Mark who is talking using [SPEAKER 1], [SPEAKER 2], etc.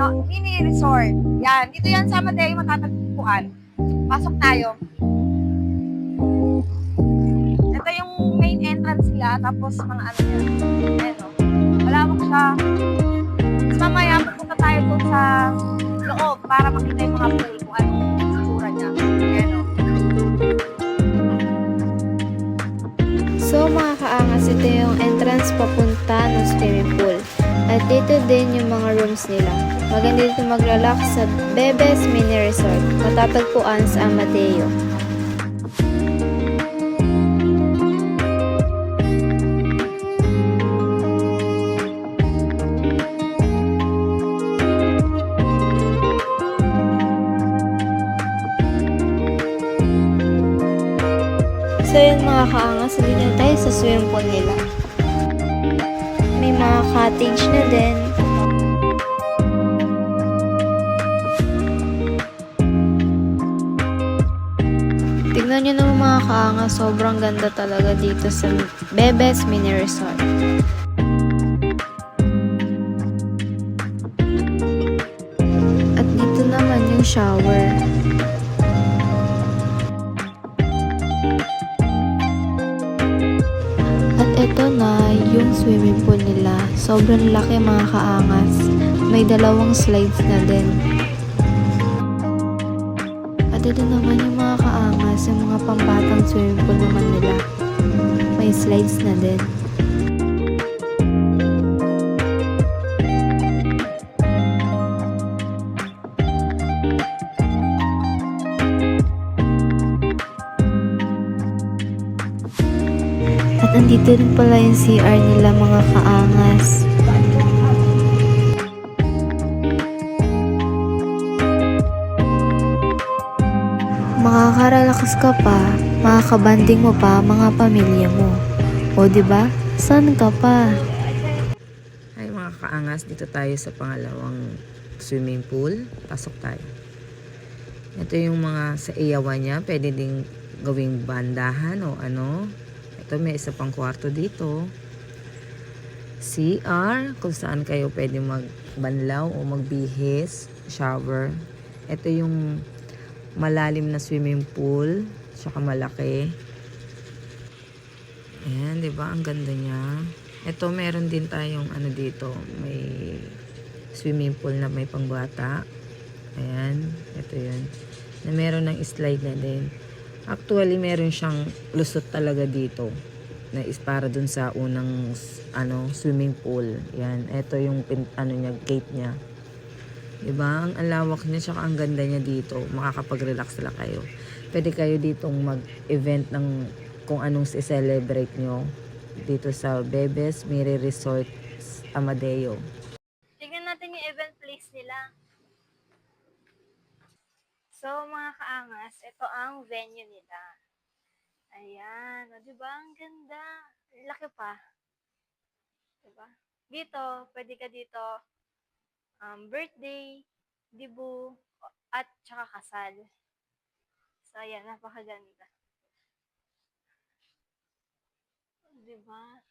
[SPEAKER 1] ano, mini resort. Yan, dito yan sa Amadeo matatagpuan. Pasok tayo. Ito yung main entrance nila, tapos mga ano yan. Ayan o. Malawak siya. Tapos mamaya pupunta tayo dun sa loob para makita yung mga pool kung anong itsura niya. Ayan o.
[SPEAKER 2] So mga kaangas, ito yung entrance papunta ng swimming pool. At dito din yung mga rooms nila. Maganda dito mag-relax sa Bebes Mini Resort. Matatagpuan sa Amadeo. So yun mga kaangas, hindi na tayo sa swimming pool nila. Mga cottage na din. Tignan nyo naman mga kaangas, sobrang ganda talaga dito sa Bebes Mini Resort. At dito naman yung shower. At ito na yung swimming pool. Sobrang laki mga kaangas. May dalawang slides na din. At ito naman yung mga kaangas, yung mga pambatang swimming pool naman nila. May slides na din. At andito rin pala yung CR nila mga kaangas. Makakarelax ka pa, makakabanding mo pa mga pamilya mo. O ba? San ka pa?
[SPEAKER 3] Ay mga kaangas, dito tayo sa pangalawang swimming pool. Pasok tayo. Ito yung mga sa iyawan niya. Pwede ding gawing bandahan o ano. Ito may isa pang kwarto dito. CR, kung saan kayo pwede magbanlaw o magbihis, shower. Ito yung malalim na swimming pool, tsaka malaki. Ayan, di ba? Ang ganda niya. Ito, meron din tayong ano dito. May swimming pool na may pangbata. Ayan. Ito yun. Na meron ng slide na din. Actually, meron siyang lusot talaga dito. Na is para dun sa unang ano, swimming pool. Yan. Ito yung pin, ano niya, gate niya. Diba? Ang alawak niya, tsaka ang ganda niya dito. Makakapag-relax sila kayo. Pwede kayo ditong mag-event ng kung anong i-celebrate nyo dito sa Bebes Miri Resort Amadeo.
[SPEAKER 1] Tignan natin yung event place nila. So, mga kaangas, ito ang venue nila. Ayan. O, di ba? Ang ganda. Laki pa. Di ba? Dito, pwede ka dito um, birthday, dibu, at tsaka kasal. So, ayan. Napakaganda. Di ba?